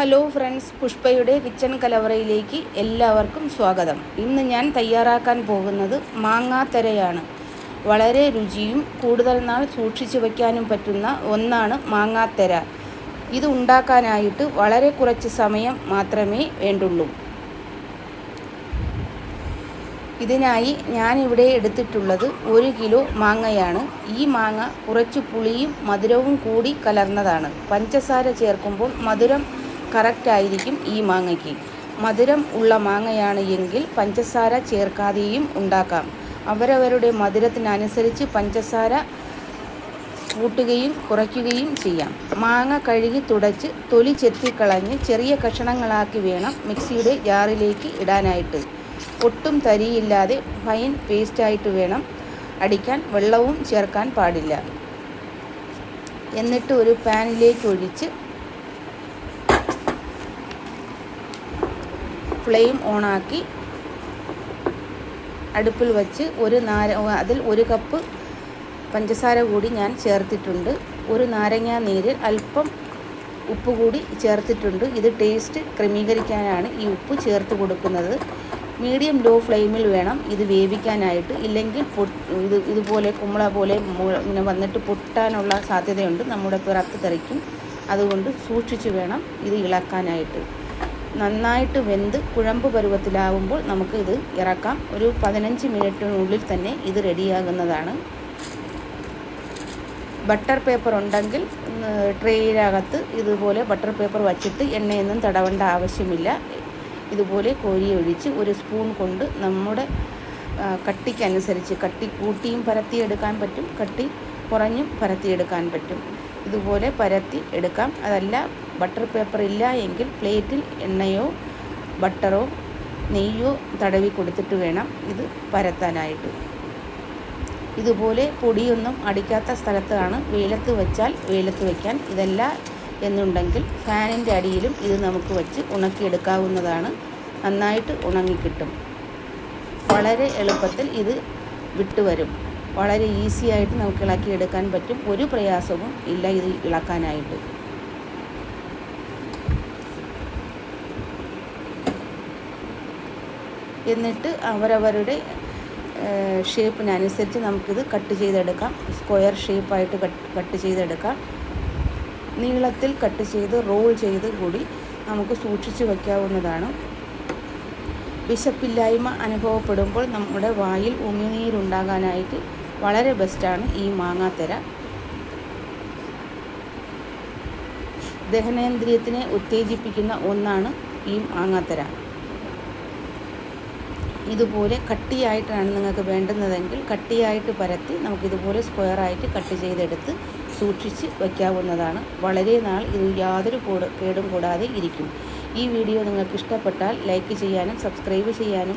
Hello friends പുഷ്പയുടെ kitchen കലവറയിലേക്ക് എല്ലാവർക്കും സ്വാഗതം. ഇന്ന് ഞാൻ തയ്യാറാക്കാൻ പോകുന്നത് മാങ്ങാത്തരയാണ്. വളരെ രുചിയും കൂടുതൽ നാൾ സൂക്ഷിച്ചു വയ്ക്കാനും പറ്റുന്ന ഒന്നാണ് മാങ്ങാത്തര. ഇത് ഉണ്ടാക്കാനായിട്ട് വളരെ കുറച്ച് സമയം മാത്രമേ വേണ്ടുള്ളൂ. ഇതിനായി ഞാനിവിടെ എടുത്തിട്ടുള്ളത് ഒരു കിലോ മാങ്ങയാണ്. ഈ മാങ്ങ കുറച്ച് പുളിയും മധുരവും കൂടി കലർന്നതാണ്. പഞ്ചസാര ചേർക്കുമ്പോൾ മധുരം കറക്റ്റായിരിക്കും ഈ മാങ്ങയ്ക്ക്. മധുരം ഉള്ള മാങ്ങയാണ് എങ്കിൽ പഞ്ചസാര ചേർക്കാതെയും ഉണ്ടാക്കാം. അവരവരുടെ മധുരത്തിനനുസരിച്ച് പഞ്ചസാര കൂട്ടുകയും കുറയ്ക്കുകയും ചെയ്യാം. മാങ്ങ കഴുകി തുടച്ച് തൊലി ചെത്തിക്കളഞ്ഞ് ചെറിയ കഷണങ്ങളാക്കി വേണം മിക്സിയുടെ ജാറിലേക്ക് ഇടാനായിട്ട്. ഒട്ടും തരിയില്ലാതെ ഫൈൻ പേസ്റ്റായിട്ട് വേണം അടിക്കാൻ വെള്ളവും ചേർക്കാൻ പാടില്ല. എന്നിട്ട് ഒരു പാനിലേക്ക് ഒഴിച്ച് ഫ്ലെയിം ഓണാക്കി അടുപ്പിൽ വച്ച് ഒരു നാര അതിൽ ഒരു കപ്പ് പഞ്ചസാര കൂടി ഞാൻ ചേർത്തിട്ടുണ്ട്. ഒരു നാരങ്ങാ നീര് അല്പം ഉപ്പ് കൂടി ചേർത്തിട്ടുണ്ട്. ഇത് ടേസ്റ്റ് ക്രമീകരിക്കാനാണ് ഈ ഉപ്പ് ചേർത്ത് കൊടുക്കുന്നത്. മീഡിയം ലോ ഫ്ലെയിമിൽ വേണം ഇത് വേവിക്കാനായിട്ട്. ഇല്ലെങ്കിൽ ഇത് ഇതുപോലെ കുമ്പള പോലെ ഇങ്ങനെ വന്നിട്ട് പൊട്ടാനുള്ള സാധ്യതയുണ്ട്. നമ്മുടെ പിറത്ത് തെറിക്കും. അതുകൊണ്ട് സൂക്ഷിച്ച് വേണം ഇത് ഇളക്കാനായിട്ട്. നന്നായിട്ട് വെന്ത് കുഴമ്പ് പരുവത്തിലാവുമ്പോൾ നമുക്ക് ഇത് ഇറക്കാം. ഒരു പതിനഞ്ച് മിനിറ്റിനുള്ളിൽ തന്നെ ഇത് റെഡിയാകുന്നതാണ്. ബട്ടർ പേപ്പർ ഉണ്ടെങ്കിൽ ട്രേയിലകത്ത് ഇതുപോലെ ബട്ടർ പേപ്പർ വച്ചിട്ട് എണ്ണയൊന്നും തടവേണ്ട ആവശ്യമില്ല. ഇതുപോലെ കോരി ഒഴിച്ച് ഒരു സ്പൂൺ കൊണ്ട് നമ്മുടെ കട്ടിക്കനുസരിച്ച് കട്ടി കൂട്ടിയും പരത്തിയെടുക്കാൻ പറ്റും. കട്ടി കുറഞ്ഞും പരത്തിയെടുക്കാൻ പറ്റും. ഇതുപോലെ പരത്തി എടുക്കാം. അതല്ല ബട്ടർ പേപ്പർ ഇല്ല എങ്കിൽ പ്ലേറ്റിൽ എണ്ണയോ ബട്ടറോ നെയ്യോ തടവി കൊടുത്തിട്ട് വേണം ഇത് പരത്താനായിട്ട്. ഇതുപോലെ പൊടിയൊന്നും അടിക്കാത്ത സ്ഥലത്താണ് വെയിലത്ത് വെച്ചാൽ വെയിലത്ത് വയ്ക്കാൻ ഇതല്ല എന്നുണ്ടെങ്കിൽ ഫാനിന്റെ അടിയിലും ഇത് നമുക്ക് വെച്ച് ഉണക്കിയെടുക്കാവുന്നതാണ്. നന്നായിട്ട് ഉണങ്ങിക്കിട്ടും വളരെ എളുപ്പത്തിൽ ഇത് വിട്ടുവരും വളരെ ഈസിയായിട്ട് നമുക്ക് ഇളക്കിയെടുക്കാൻ പറ്റും. ഒരു പ്രയാസവും ഇല്ല ഇത് ഇളക്കാനായിട്ട്. എന്നിട്ട് അവരവരുടെ ഷേപ്പിനനുസരിച്ച് നമുക്കിത് കട്ട് ചെയ്തെടുക്കാം. സ്ക്വയർ ഷേപ്പായിട്ട് കട്ട് കട്ട് ചെയ്തെടുക്കാം. നീളത്തിൽ കട്ട് ചെയ്ത് റോൾ ചെയ്ത് കൂടി നമുക്ക് സൂക്ഷിച്ചു വയ്ക്കാവുന്നതാണ് വിശപ്പില്ലായ്മ അനുഭവപ്പെടുമ്പോൾ നമ്മുടെ വായിൽ ഉമിനീരുണ്ടാകാനായിട്ട് വളരെ ബെസ്റ്റാണ് ഈ മാങ്ങാത്തര. ദഹനേന്ദ്രിയത്തിനെ ഉത്തേജിപ്പിക്കുന്ന ഒന്നാണ് ഈ മാങ്ങാത്തര. ഇതുപോലെ കട്ടിയായിട്ടാണ് നിങ്ങൾക്ക് വേണ്ടുന്നതെങ്കിൽ കട്ടിയായിട്ട് പരത്തി നമുക്കിതുപോലെ സ്ക്വയറായിട്ട് കട്ട് ചെയ്തെടുത്ത് സൂക്ഷിച്ച് വയ്ക്കാവുന്നതാണ്. വളരെ നാൾ ഇത് യാതൊരു കേടും കൂടാതെ ഇരിക്കും. ഈ വീഡിയോ നിങ്ങൾക്ക് ഇഷ്ടപ്പെട്ടാൽ ലൈക്ക് ചെയ്യാനും സബ്സ്ക്രൈബ് ചെയ്യാനും